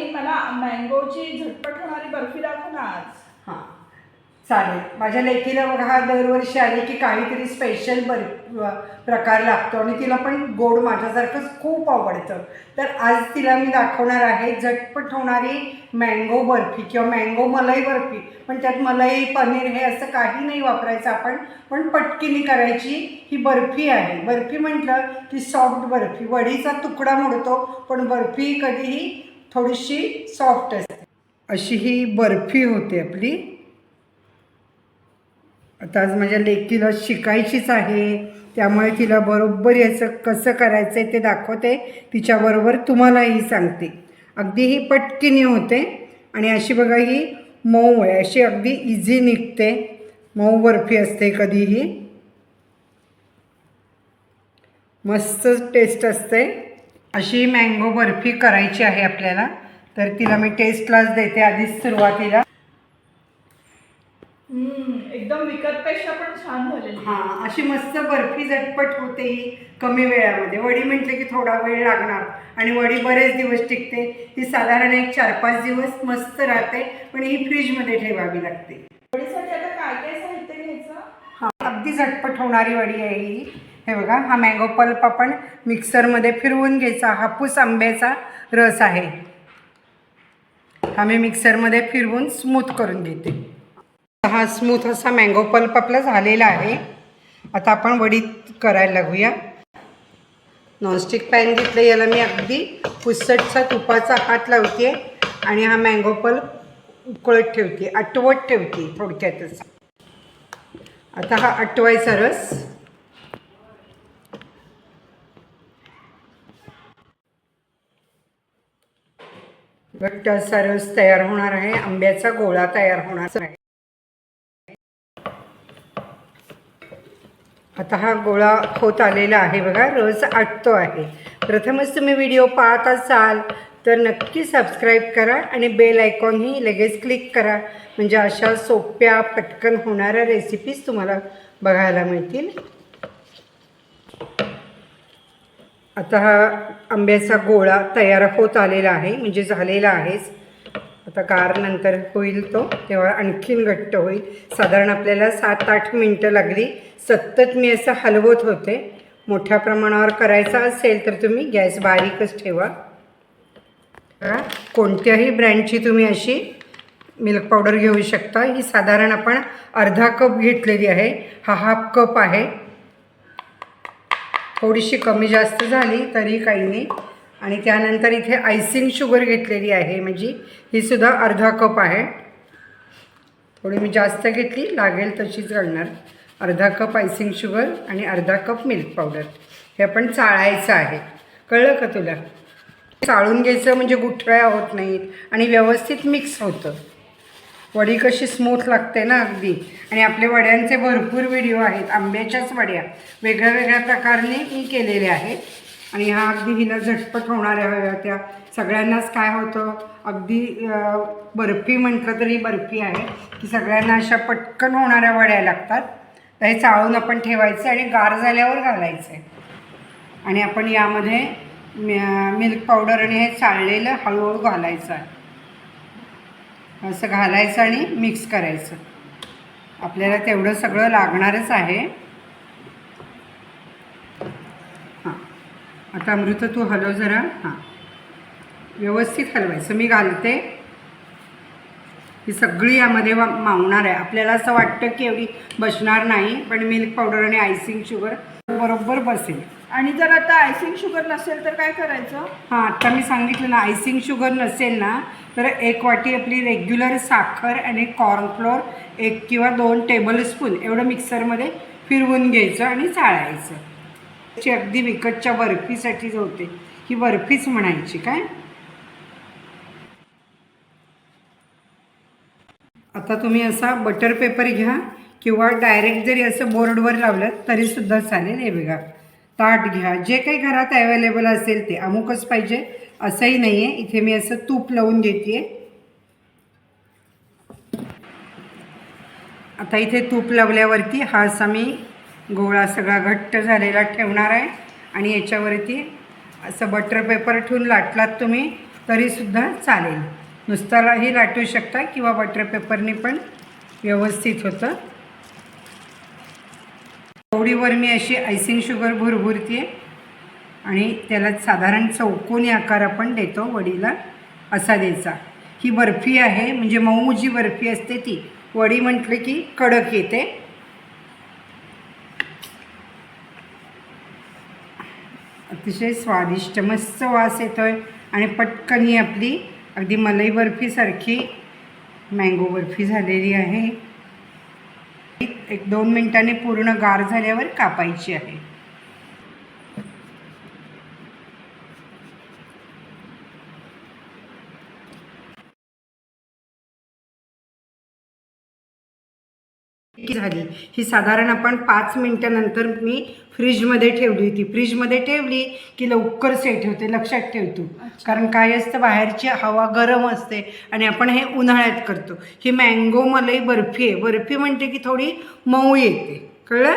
आणि मला मँगोची झटपट होणारी बर्फी दाखव ना आज. हां. चालेल. माझ्या लेकीला बघा हा दरवर्षी आली की काहीतरी स्पेशल बर प्रकार लागतो आणि तिला पण गोड माझ्यासारखंच खूप आवडतं. तर आज तिला मी दाखवणार आहे झटपट होणारी मँगो बर्फी किंवा मँगो मलाई बर्फी. पण त्यात मलाई पनीर हे असं काही नाही वापरायचं आपण पण पटकिनी करायची ही बर्फी आहे. बर्फी म्हटलं की सॉफ्ट बर्फी. वडीचा तुकडा मोडतो पण बर्फी कधीही थोडीशी सॉफ्ट असते. अशी ही बर्फी होते आपली. आता आज माझ्या लेकीला शिकायचीच आहे. त्यामुळे तिला बरोबर याचं कसं करायचं आहे ते दाखवते. तिच्याबरोबर तुम्हालाही सांगते. अगदी ही पटकिनी होते. आणि अशी बघा ही मऊ आहे. अशी अगदी इझी निघते. मऊ बर्फी असते कधीही. मस्त टेस्ट असते. अशी मँगो बर्फी करायची आहे आपल्याला. तर तिला मी टेस्टलाच देते आधीच सुरुवातीला. एकदम विकतपेक्षा पण छान झालेली. हां अशी मस्त बर्फी झटपट होते ही कमी वेळामध्ये. वडी म्हटलं की थोडा वेळ लागणार आणि वडी बरेच दिवस टिकते. ही साधारण एक चार पाच दिवस मस्त राहते पण ही फ्रीजमध्ये ठेवावी लागते. वडीसाठी आता काय काय साहित्य घ्यायचं? हां अगदी झटपट होणारी वडी आहे ही. हे बघा हा मँगो पल्प आपण मिक्सरमध्ये फिरवून घ्यायचा. हापूस आंब्याचा रस आहे. हा मी मिक्सरमध्ये फिरवून स्मूथ करून घेते. हा स्मूथ असा मँगो पल्प आपला झालेला आहे. आता आपण वडीत करायला लागूया. नॉनस्टिक पॅन घेतलं याला मी अगदी पुसटचा तुपाचा हात लावते आणि हा मँगो पल्प उकळत ठेवते आटवत ठेवते थोडक्यातच. आता हा आटवायचा रस. घट्ट असा रस तयार होणार आहे आंब्याचा गोळा तयार होणार आहे. आता हा गोळा होत आलेला आहे बघा रस आटतो आहे. प्रथमच तुम्ही व्हिडिओ पाहत असाल तर नक्की सबस्क्राईब करा आणि बेल आयकॉनही लगेच क्लिक करा. म्हणजे अशा सोप्या पटकन होणाऱ्या रेसिपीज तुम्हाला बघायला मिळतील. आता हा आंब्याचा गोळा तयार होत आलेला आहे म्हणजे झालेला आहेच आता गार नंतर होईल तो तेव्हा आणखीन घट्ट होईल. साधारण आपल्याला सात आठ मिनटं लागली. सतत मी असं हलवत होते. मोठ्या प्रमाणावर करायचा असेल तर तुम्ही गॅस बारीकच ठेवा. कोणत्याही ब्रँडची तुम्ही अशी मिल्क पावडर घेऊ शकता. ही साधारण आपण अर्धा कप घेतलेली आहे. हा हाफ कप आहे. थोडीशी कमी जास्त झाली तरी काही नाही. आणि त्यानंतर इथे आयसिंग शुगर घेतलेली आहे म्हणजे ही सुद्धा अर्धा कप आहे. थोडी मी जास्त घेतली लागेल तशीच घालणार. अर्धा कप आयसिंग शुगर आणि अर्धा कप मिल्क पावडर हे आपण चाळायचं आहे. कळलं का तुला? चाळून घ्यायचं म्हणजे गुठळ्या होत नाहीत आणि व्यवस्थित मिक्स होतं. वडी कशी स्मूथ लागते ना अगदी. आणि आपले वड्यांचे भरपूर व्हिडिओ आहेत. आंब्याच्याच वड्या. वेगळ्या वेगळ्या प्रकारने मी केलेले आहेत. आणि ह्या अगदी हिला झटपट होणाऱ्या हव्या होत्या. सगळ्यांनाच काय होतं? अगदी बर्फी म्हटलं तरी बर्फी आहे. की सगळ्यांना अशा पटकन होणाऱ्या वड्या लागतात. तर हे चाळून आपण ठेवायचं आणि गार झाल्यावर घालायचं. आहे आणि आपण यामध्ये मिल्क पावडर आणि हे चाळलेलं हळूहळू घालायचं आहे. असं घालायचं आणि मिक्स करायचं. आपल्याला तेवढं सगळं लागणारच आहे. हां. आता अमृत तू हलव जरा. हां. व्यवस्थित हलवायचं. मी घालते. ही सगळी यामध्ये मावणार आहे. आपल्याला असं वाटतं की एवढी बसणार नाही पण मिल्क पावडर आणि आयसिंग शुगर बरोबर बसेल. आणि जर आता आयसिंग शुगर नसेल तर काय करायचं? हां आता मी सांगितलं ना आयसिंग शुगर नसेल ना तर एक वाटी आपली रेग्युलर साखर आणि कॉर्नफ्लोअर एक किंवा दोन टेबलस्पून एवढं मिक्सरमध्ये फिरवून घ्यायचं आणि चाळायचं. ची अगदी विकतच्या बर्फीसाठीच होते ही बर्फीच म्हणायची काय? आता तुम्ही असा बटर पेपर घ्या. किंवा डायरेक्ट जरी असं बोर्डवर लावलं तरीसुद्धा चालेल. हे बघा. ताट घ्या. जे काही घरात अवेलेबल असेल ते अमुकच पाहिजे. असंही नाही आहे इथे मी असं तूप लावून घेते आता इथे तूप लावल्यावरती हा असा मी गोळा सगळा घट्ट झालेला ठेवणार आहे. आणि याच्यावरती असं बटर पेपर ठेवून लाटलात तुम्ही तरीसुद्धा चालेल. नुसताही लाटू शकता किंवा बटर पेपरने पण व्यवस्थित होतं. कवडीवर मी अशी आयसिंग शुगर भुरभुरते आणि त्याला साधारण चौकोनी आकार आपण देतो वडीला असा द्यायचा. ही बर्फी आहे म्हणजे मऊ जी बर्फी असते ती. वडी म्हटलं की कडक येते. अतिशय स्वादिष्ट मस्त वास येतो आहे आणि पटकन ही आपली अगदी मलाई बर्फीसारखी मँगो बर्फी झालेली आहे. एक दोन मिनिटांनी पूर्ण गार झाल्यावर कापायची आहे. झाली? ही साधारण आपण पाच मिनटानंतर मी फ्रीजमध्ये ठेवली होती. फ्रीजमध्ये ठेवली की लवकर सेट होते लक्षात ठेवतो. कारण काय असतं बाहेरची हवा गरम असते आणि आपण हे उन्हाळ्यात करतो. ही मँगो मलाई बर्फी आहे. बर्फी म्हणते की थोडी मऊ येते. कळलं?